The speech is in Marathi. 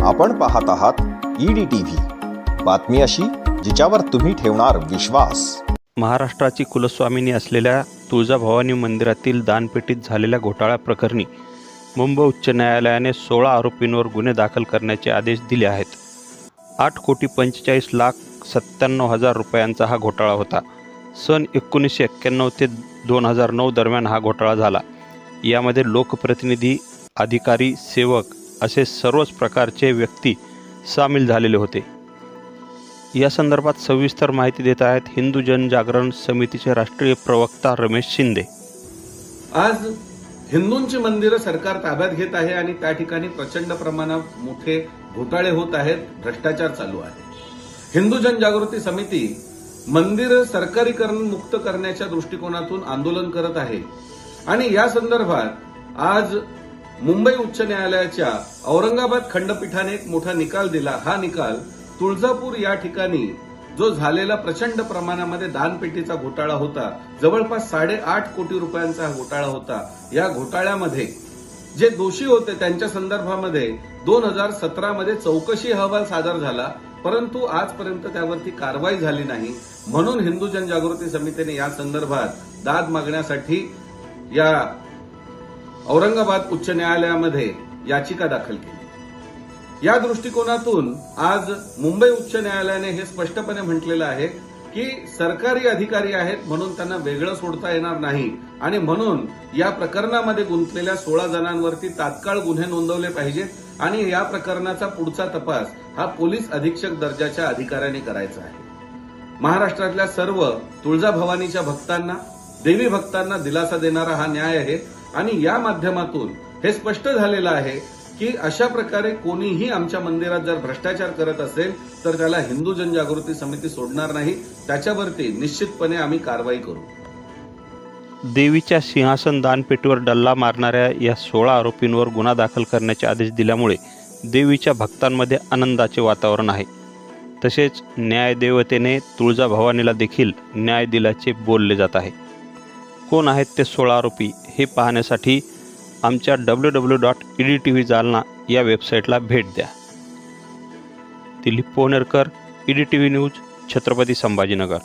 आपण पाहत आहात ईडी टीव्ही बातमी अशी जिच्यावर तुम्ही ठेवणार विश्वास. महाराष्ट्राची कुलस्वामिनी असलेल्या तुळजाभवानी मंदिरातील दानपेटीत झालेल्या घोटाळ्या प्रकरणी मुंबई उच्च न्यायालयाने सोळा आरोपींवर गुन्हे दाखल करण्याचे आदेश दिले आहेत. आठ कोटी पंचेचाळीस लाख सत्त्याण्णव हजार रुपयांचा हा घोटाळा होता. सन एकोणीसशे एक्क्याण्णव ते दोन हजार नऊ दरम्यान हा घोटाळा झाला. यामध्ये लोकप्रतिनिधी अधिकारी सेवक असे सर्वच प्रकारचे व्यक्ती सामील झालेले होते. या संदर्भात सविस्तर माहिती देत आहेत हिंदू जनजागरण समितीचे राष्ट्रीय प्रवक्ता रमेश शिंदे. आज हिंदूंची मंदिरं सरकार ताब्यात घेत आहे आणि त्या ठिकाणी प्रचंड प्रमाणात मोठे घोटाळे होत आहेत भ्रष्टाचार चालू आहे. हिंदू जनजागृती समिती मंदिर सरकारीकरण मुक्त करण्याच्या दृष्टिकोनातून आंदोलन करत आहे. आणि या संदर्भात आज मुंबई उच्च न्यायालयाच्या औरंगाबाद खंडपीठाने एक मोठा निकाल दिला. हा निकाल तुळजापूर या ठिकाणी जो झालेला प्रचंड प्रमाणामध्ये दानपेटीचा घोटाळा होता जवळपास साडेआठ कोटी रुपयांचा हा घोटाळा होता. या घोटाळ्यामध्ये जे दोषी होते त्यांच्या संदर्भामध्ये दोन हजार सतरामध्ये चौकशी अहवाल सादर झाला परंतु आजपर्यंत त्यावरती कारवाई झाली नाही. म्हणून हिंदू जनजागृती समितीने या संदर्भात दाद मागण्यासाठी या औरंगाबाद उच्च न्यायालयामध्ये याचिका दाखल केली. या दृष्टिकोनातून आज मुंबई उच्च न्यायालयाने हे स्पष्टपणे म्हटलेलं आहे की सरकारी अधिकारी आहेत म्हणून त्यांना वेगळं सोडता येणार नाही आणि म्हणून या प्रकरणामध्ये गुंतलेल्या सोळा जणांवरती तात्काळ गुन्हे नोंदवले पाहिजेत आणि या प्रकरणाचा पुढचा तपास हा पोलीस अधीक्षक दर्जाच्या अधिकाऱ्यांनी करायचा आहे. महाराष्ट्रातल्या सर्व तुळजाभवानीच्या भक्तांना देवी भक्तांना दिलासा देणारा हा न्याय आहे आणि या माध्यमातून हे स्पष्ट झालेलं आहे की अशा प्रकारे कोणीही आमच्या मंदिरात जर भ्रष्टाचार करत असेल तर त्याला हिंदू जनजागृती समिती सोडणार नाही. त्याच्यावरती निश्चितपणे आम्ही कारवाई करू. देवीच्या सिंहासन दानपेटीवर डल्ला मारणाऱ्या या सोळा आरोपींवर गुन्हा दाखल करण्याचे आदेश दिल्यामुळे देवीच्या भक्तांमध्ये आनंदाचे वातावरण आहे. तसेच न्यायदेवतेने तुळजाभवानीला देखील न्याय दिल्याचे बोलले जात आहे. कोण आहेत ते सोळा आरोपी? हे पाहण्यासाठी आमच्या W W dot E D T V Jalna या वेबसाईटला भेट द्या. Dilip Ponerkar E D T V news Chhatrapati Sambhajinagar.